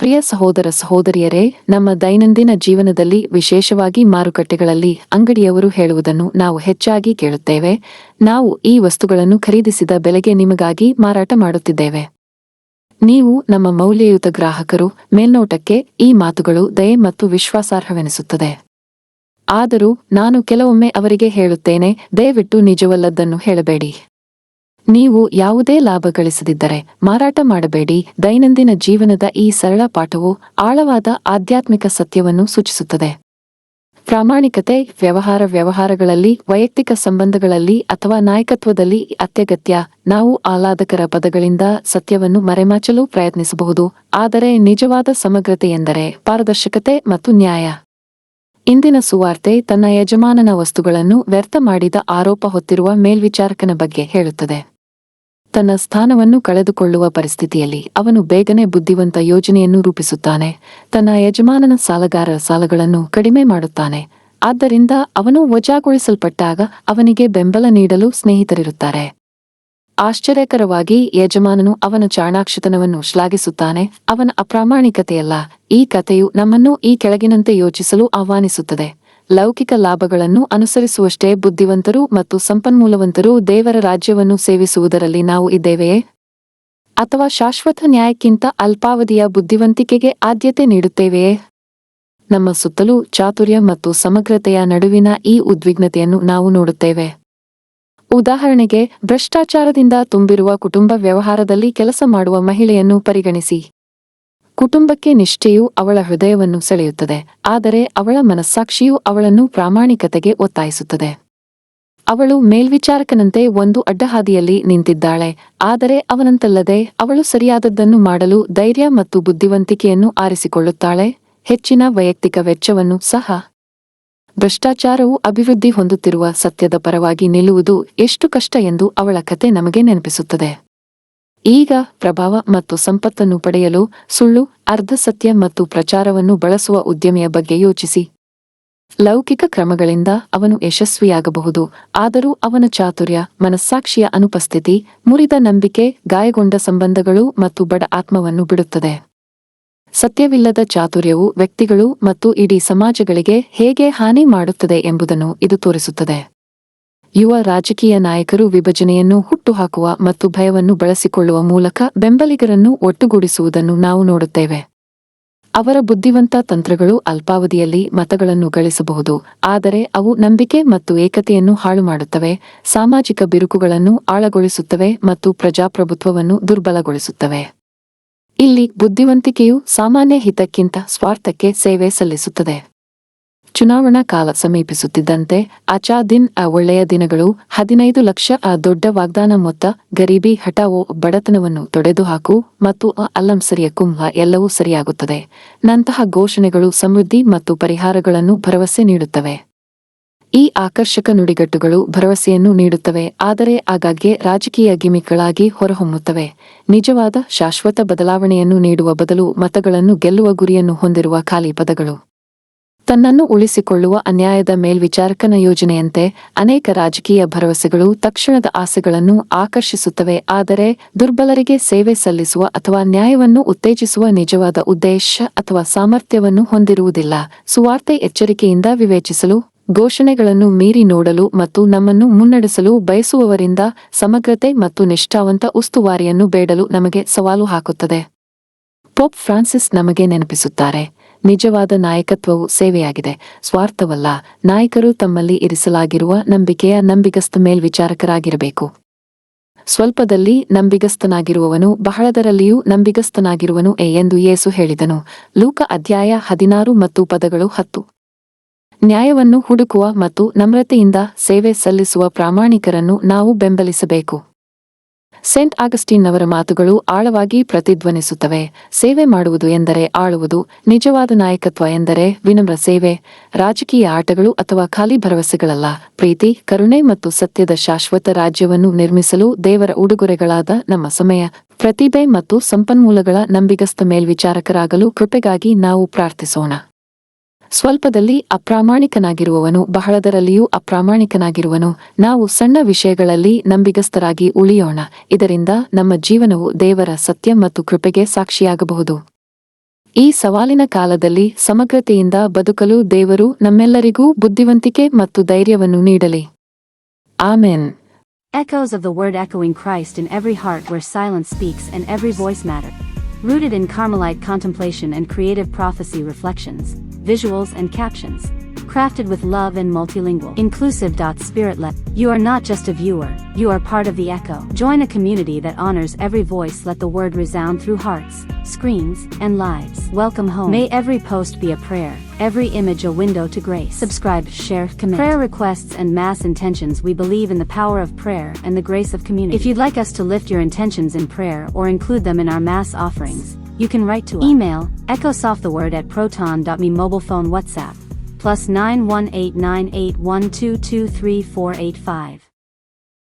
ಪ್ರಿಯ ಸಹೋದರ ಸಹೋದರಿಯರೇ, ನಮ್ಮ ದೈನಂದಿನ ಜೀವನದಲ್ಲಿ ವಿಶೇಷವಾಗಿ ಮಾರುಕಟ್ಟೆಗಳಲ್ಲಿ ಅಂಗಡಿಯವರು ಹೇಳುವುದನ್ನು ನಾವು ಹೆಚ್ಚಾಗಿ ಕೇಳುತ್ತೇವೆ. ನಾವು ಈ ವಸ್ತುಗಳನ್ನು ಖರೀದಿಸಿದ ಬೆಲೆಗೆ ನಿಮಗಾಗಿ ಮಾರಾಟ ಮಾಡುತ್ತಿದ್ದೇವೆ. ನೀವು ನಮ್ಮ ಮೌಲ್ಯಯುತ ಗ್ರಾಹಕರು, ಮೇಲ್ನೋಟಕ್ಕೆ ಈ ಮಾತುಗಳು ದಯೆ ಮತ್ತು ವಿಶ್ವಾಸಾರ್ಹವೆನಿಸುತ್ತದೆ. ಆದರೂ ನಾನು ಕೆಲವೊಮ್ಮೆ ಅವರಿಗೆ ಹೇಳುತ್ತೇನೆ, ದಯವಿಟ್ಟು ನಿಜವಲ್ಲದ್ದನ್ನು ಹೇಳಬೇಡಿ. ನೀವು ಯಾವುದೇ ಲಾಭ ಗಳಿಸದಿದ್ದರೆ ಮಾರಾಟ ಮಾಡಬೇಡಿ. ದೈನಂದಿನ ಜೀವನದ ಈ ಸರಳ ಪಾಠವು ಆಳವಾದ ಆಧ್ಯಾತ್ಮಿಕ ಸತ್ಯವನ್ನು ಸೂಚಿಸುತ್ತದೆ. ಪ್ರಾಮಾಣಿಕತೆ, ವ್ಯವಹಾರ ವ್ಯವಹಾರಗಳಲ್ಲಿ, ವೈಯಕ್ತಿಕ ಸಂಬಂಧಗಳಲ್ಲಿ ಅಥವಾ ನಾಯಕತ್ವದಲ್ಲಿ ಅತ್ಯಗತ್ಯ. ನಾವು ಆಹ್ಲಾದಕರ ಪದಗಳಿಂದ ಸತ್ಯವನ್ನು ಮರೆಮಾಚಲು ಪ್ರಯತ್ನಿಸಬಹುದು. ಆದರೆ ನಿಜವಾದ ಸಮಗ್ರತೆ ಎಂದರೆ ಪಾರದರ್ಶಕತೆ ಮತ್ತು ನ್ಯಾಯ. ಇಂದಿನ ಸುವಾರ್ತೆ ತನ್ನ ಯಜಮಾನನ ವಸ್ತುಗಳನ್ನು ವ್ಯರ್ಥ ಮಾಡಿದ ಆರೋಪ ಹೊತ್ತಿರುವ ಮೇಲ್ವಿಚಾರಕನ ಬಗ್ಗೆ ಹೇಳುತ್ತದೆ. ತನ್ನ ಸ್ಥಾನವನ್ನು ಕಳೆದುಕೊಳ್ಳುವ ಪರಿಸ್ಥಿತಿಯಲ್ಲಿ ಅವನು ಬೇಗನೆ ಬುದ್ಧಿವಂತ ಯೋಜನೆಯನ್ನು ರೂಪಿಸುತ್ತಾನೆ. ತನ್ನ ಯಜಮಾನನ ಸಾಲಗಾರರ ಸಾಲಗಳನ್ನು ಕಡಿಮೆ ಮಾಡುತ್ತಾನೆ. ಆದ್ದರಿಂದ ಅವನು ವಜಾಗೊಳಿಸಲ್ಪಟ್ಟಾಗ ಅವನಿಗೆ ಬೆಂಬಲ ನೀಡಲು ಸ್ನೇಹಿತರಿರುತ್ತಾರೆ. ಆಶ್ಚರ್ಯಕರವಾಗಿ ಯಜಮಾನನು ಅವನ ಚಾಣಾಕ್ಷತನವನ್ನು ಶ್ಲಾಘಿಸುತ್ತಾನೆ. ಅವನ ಅಪ್ರಾಮಾಣಿಕತೆಯಲ್ಲ, ಈ ಕಥೆಯು ನಮ್ಮನ್ನು ಈ ಕೆಳಗಿನಂತೆ ಯೋಚಿಸಲು ಆಹ್ವಾನಿಸುತ್ತದೆ. ಲೌಕಿಕ ಲಾಭಗಳನ್ನು ಅನುಸರಿಸುವಷ್ಟೇ ಬುದ್ಧಿವಂತರು ಮತ್ತು ಸಂಪನ್ಮೂಲವಂತರು ದೇವರ ರಾಜ್ಯವನ್ನು ಸೇವಿಸುವುದರಲ್ಲಿ ನಾವು ಇದ್ದೇವೆಯೇ? ಅಥವಾ ಶಾಶ್ವತ ನ್ಯಾಯಕ್ಕಿಂತ ಅಲ್ಪಾವಧಿಯ ಬುದ್ಧಿವಂತಿಕೆಗೆ ಆದ್ಯತೆ ನೀಡುತ್ತೇವೆಯೇ? ನಮ್ಮ ಸುತ್ತಲೂ ಚಾತುರ್ಯ ಮತ್ತು ಸಮಗ್ರತೆಯ ನಡುವಿನ ಈ ಉದ್ವಿಗ್ನತೆಯನ್ನು ನಾವು ನೋಡುತ್ತೇವೆ. ಉದಾಹರಣೆಗೆ, ಭ್ರಷ್ಟಾಚಾರದಿಂದ ತುಂಬಿರುವ ಕುಟುಂಬ ವ್ಯವಹಾರದಲ್ಲಿ ಕೆಲಸ ಮಾಡುವ ಮಹಿಳೆಯನ್ನು ಪರಿಗಣಿಸಿ. ಕುಟುಂಬಕ್ಕೆ ನಿಷ್ಠೆಯು ಅವಳ ಹೃದಯವನ್ನು ಸೆಳೆಯುತ್ತದೆ, ಆದರೆ ಅವಳ ಮನಸ್ಸಾಕ್ಷಿಯು ಅವಳನ್ನು ಪ್ರಾಮಾಣಿಕತೆಗೆ ಒತ್ತಾಯಿಸುತ್ತದೆ. ಅವಳು ಮೇಲ್ವಿಚಾರಕನಂತೆ ಒಂದು ಅಡ್ಡಹಾದಿಯಲ್ಲಿ ನಿಂತಿದ್ದಾಳೆ, ಆದರೆ ಅವನಂತಲ್ಲದೆ ಅವಳು ಸರಿಯಾದದ್ದನ್ನು ಮಾಡಲು ಧೈರ್ಯ ಮತ್ತು ಬುದ್ಧಿವಂತಿಕೆಯನ್ನು ಆರಿಸಿಕೊಳ್ಳುತ್ತಾಳೆ, ಹೆಚ್ಚಿನ ವೈಯಕ್ತಿಕ ವೆಚ್ಚವನ್ನು ಸಹ. ಭ್ರಷ್ಟಾಚಾರವು ಅಭಿವೃದ್ಧಿ ಹೊಂದುತ್ತಿರುವ ಸತ್ಯದ ಪರವಾಗಿ ನಿಲ್ಲುವುದು ಎಷ್ಟು ಕಷ್ಟ ಎಂದು ಅವಳ ಕತೆ ನಮಗೆ ನೆನಪಿಸುತ್ತದೆ. ಈಗ ಪ್ರಭಾವ ಮತ್ತು ಸಂಪತ್ತನ್ನು ಪಡೆಯಲು ಸುಳ್ಳು ಅರ್ಧಸತ್ಯ ಮತ್ತು ಪ್ರಚಾರವನ್ನು ಬಳಸುವ ಉದ್ಯಮಿಯ ಬಗ್ಗೆ ಯೋಚಿಸಿ. ಲೌಕಿಕ ಕ್ರಮಗಳಿಂದ ಅವನು ಯಶಸ್ವಿಯಾಗಬಹುದು, ಆದರೂ ಅವನ ಚಾತುರ್ಯ, ಮನಸ್ಸಾಕ್ಷಿಯ ಅನುಪಸ್ಥಿತಿ, ಮುರಿದ ನಂಬಿಕೆ, ಗಾಯಗೊಂಡ ಸಂಬಂಧಗಳು ಮತ್ತು ಬಡ ಆತ್ಮವನ್ನು ಬಿಡುತ್ತದೆ. ಸತ್ಯವಿಲ್ಲದ ಚಾತುರ್ಯವು ವ್ಯಕ್ತಿಗಳು ಮತ್ತು ಇಡೀ ಸಮಾಜಗಳಿಗೆ ಹೇಗೆ ಹಾನಿ ಮಾಡುತ್ತದೆ ಎಂಬುದನ್ನು ಇದು ತೋರಿಸುತ್ತದೆ. ಯುವ ರಾಜಕೀಯ ನಾಯಕರು ವಿಭಜನೆಯನ್ನು ಹುಟ್ಟುಹಾಕುವ ಮತ್ತು ಭಯವನ್ನು ಬಳಸಿಕೊಳ್ಳುವ ಮೂಲಕ ಬೆಂಬಲಿಗರನ್ನು ಒಟ್ಟುಗೂಡಿಸುವುದನ್ನು ನಾವು ನೋಡುತ್ತೇವೆ. ಅವರ ಬುದ್ಧಿವಂತ ತಂತ್ರಗಳು ಅಲ್ಪಾವಧಿಯಲ್ಲಿ ಮತಗಳನ್ನು ಗಳಿಸಬಹುದು, ಆದರೆ ಅವು ನಂಬಿಕೆ ಮತ್ತು ಏಕತೆಯನ್ನು ಹಾಳು ಮಾಡುತ್ತವೆ ಸಾಮಾಜಿಕ ಬಿರುಕುಗಳನ್ನು ಆಳಗೊಳಿಸುತ್ತವೆ ಮತ್ತು ಪ್ರಜಾಪ್ರಭುತ್ವವನ್ನು ದುರ್ಬಲಗೊಳಿಸುತ್ತವೆ. ಇಲ್ಲಿ ಬುದ್ಧಿವಂತಿಕೆಯು ಸಾಮಾನ್ಯ ಹಿತಕ್ಕಿಂತ ಸ್ವಾರ್ಥಕ್ಕೆ ಸೇವೆ ಸಲ್ಲಿಸುತ್ತದೆ. ಚುನಾವಣಾ ಕಾಲ ಸಮೀಪಿಸುತ್ತಿದ್ದಂತೆ ಅಚಾದಿನ್ ಆ ಒಳ್ಳೆಯ ದಿನಗಳು ಹದಿನೈದು ಲಕ್ಷ ಆ ದೊಡ್ಡ ವಾಗ್ದಾನ ಮೊತ್ತ, ಗರೀಬಿ, ಹಠಾವೋ, ಬಡತನವನ್ನು ತೊಡೆದುಹಾಕು ಮತ್ತು ಆ ಅಲ್ಲಂಸರಿಯ ಕುಂಭ ಎಲ್ಲವೂ ಸರಿಯಾಗುತ್ತದೆ. ನಂತಹ ಘೋಷಣೆಗಳು ಸಮೃದ್ಧಿ ಮತ್ತು ಪರಿಹಾರಗಳನ್ನು ಭರವಸೆ ನೀಡುತ್ತವೆ. ಈ ಆಕರ್ಷಕ ನುಡಿಗಟ್ಟುಗಳು ಭರವಸೆಯನ್ನು ನೀಡುತ್ತವೆ, ಆದರೆ ಆಗಾಗ್ಗೆ ರಾಜಕೀಯ ಗಿಮಿಕ್ಗಳಾಗಿ ಹೊರಹೊಮ್ಮುತ್ತವೆ. ನಿಜವಾದ ಶಾಶ್ವತ ಬದಲಾವಣೆಯನ್ನು ನೀಡುವ ಬದಲು ಮತಗಳನ್ನು ಗೆಲ್ಲುವ ಗುರಿಯನ್ನು ಹೊಂದಿರುವ ಖಾಲಿ ಪದಗಳು. ತನ್ನನ್ನು ಉಳಿಸಿಕೊಳ್ಳುವ ಅನ್ಯಾಯದ ಮೇಲ್ವಿಚಾರಕನ ಯೋಜನೆಯಂತೆ ಅನೇಕ ರಾಜಕೀಯ ಭರವಸೆಗಳು ತಕ್ಷಣದ ಆಸೆಗಳನ್ನು ಆಕರ್ಷಿಸುತ್ತವೆ. ಆದರೆ ದುರ್ಬಲರಿಗೆ ಸೇವೆ ಸಲ್ಲಿಸುವ ಅಥವಾ ನ್ಯಾಯವನ್ನು ಉತ್ತೇಜಿಸುವ ನಿಜವಾದ ಉದ್ದೇಶ ಅಥವಾ ಸಾಮರ್ಥ್ಯವನ್ನು ಹೊಂದಿರುವುದಿಲ್ಲ. ಸುವಾರ್ತೆ ಎಚ್ಚರಿಕೆಯಿಂದ ವಿವೇಚಿಸಲು, ಘೋಷಣೆಗಳನ್ನು ಮೀರಿ ನೋಡಲು ಮತ್ತು ನಮ್ಮನ್ನು ಮುನ್ನಡೆಸಲು ಬಯಸುವವರಿಂದ ಸಮಗ್ರತೆ ಮತ್ತು ನಿಷ್ಠಾವಂತ ಉಸ್ತುವಾರಿಯನ್ನು ಬೇಡಲು ನಮಗೆ ಸವಾಲು ಹಾಕುತ್ತದೆ. ಪೋಪ್ ಫ್ರಾನ್ಸಿಸ್ ನಮಗೆ ನೆನಪಿಸುತ್ತಾರೆ ನಿಜವಾದ ನಾಯಕತ್ವವು ಸೇವೆಯಾಗಿದೆ. ಸ್ವಾರ್ಥವಲ್ಲ, ನಾಯಕರು ತಮ್ಮಲ್ಲಿ ಇರಿಸಲಾಗಿರುವ ನಂಬಿಕೆಯ ನಂಬಿಗಸ್ತ ಮೇಲ್ವಿಚಾರಕರಾಗಿರಬೇಕು. ಸ್ವಲ್ಪದಲ್ಲಿ ನಂಬಿಗಸ್ತನಾಗಿರುವವನು, ಬಹಳದರಲ್ಲಿಯೂ ನಂಬಿಗಸ್ತನಾಗಿರುವನು ಎ ಎಂದು ಯೇಸು ಹೇಳಿದನು. ಲೂಕ ಅಧ್ಯಾಯ ಹದಿನಾರು ಮತ್ತು ಪದಗಳು ಹತ್ತು. ನ್ಯಾಯವನ್ನು ಹುಡುಕುವ ಮತ್ತು ನಮ್ರತೆಯಿಂದ ಸೇವೆ ಸಲ್ಲಿಸುವ ಪ್ರಾಮಾಣಿಕರನ್ನು ನಾವು ಬೆಂಬಲಿಸಬೇಕು. ಸೆಂಟ್ ಆಗಸ್ಟೀನ್ ಅವರ ಮಾತುಗಳು ಆಳವಾಗಿ ಪ್ರತಿಧ್ವನಿಸುತ್ತವೆ. ಸೇವೆ ಮಾಡುವುದು ಎಂದರೆ ಆಳುವುದು, ನಿಜವಾದ ನಾಯಕತ್ವ ಎಂದರೆ ವಿನಮ್ರ ಸೇವೆ, ರಾಜಕೀಯ ಆಟಗಳು ಅಥವಾ ಖಾಲಿ ಭರವಸೆಗಳಲ್ಲ. ಪ್ರೀತಿ, ಕರುಣೆ ಮತ್ತು ಸತ್ಯದ ಶಾಶ್ವತ ರಾಜ್ಯವನ್ನು ನಿರ್ಮಿಸಲು ದೇವರ ಉಡುಗೊರೆಗಳಾದ ನಮ್ಮ ಸಮಯ, ಪ್ರತಿಭೆ ಮತ್ತು ಸಂಪನ್ಮೂಲಗಳ ನಂಬಿಗಸ್ತ ಮೇಲ್ವಿಚಾರಕರಾಗಲು ಕೃಪೆಗಾಗಿ ನಾವು ಪ್ರಾರ್ಥಿಸೋಣ. ಸ್ವಲ್ಪದಲ್ಲಿ ಅಪ್ರಾಮಾಣಿಕನಾಗಿರುವವನು ಬಹಳದರಲ್ಲಿಯೂ ಅಪ್ರಾಮಾಣಿಕನಾಗಿರುವನು. ನಾವು ಸಣ್ಣ ವಿಷಯಗಳಲ್ಲಿ ನಂಬಿಗಸ್ತರಾಗಿ ಉಳಿಯೋಣ. ಇದರಿಂದ ನಮ್ಮ ಜೀವನವು ದೇವರ ಸತ್ಯ ಮತ್ತು ಕೃಪೆಗೆ ಸಾಕ್ಷಿಯಾಗಬಹುದು. ಈ ಸವಾಲಿನ ಕಾಲದಲ್ಲಿ ಸಮಗ್ರತೆಯಿಂದ ಬದುಕಲು ದೇವರು ನಮ್ಮೆಲ್ಲರಿಗೂ ಬುದ್ಧಿವಂತಿಕೆ ಮತ್ತು ಧೈರ್ಯವನ್ನು ನೀಡಲಿ. Amen. Echoes of the word echoing Christ in every heart where silence speaks and every voice matter. Rooted in Carmelite contemplation and creative prophecy reflections, visuals and captions. Crafted with love and multilingual. Inclusive. Spirit. You are not just a viewer, you are part of the echo. Join a community that honors every voice. Let the word resound through hearts, screens, and lives. Welcome home. May every post be a prayer, every image a window to grace. Subscribe, share, commit. Prayer requests and mass intentions. We believe in the power of prayer and the grace of community. If you'd like us to lift your intentions in prayer or include them in our mass offerings, you can write to us. Email echosofttheword at proton.me mobile phone WhatsApp plus 9189812238485.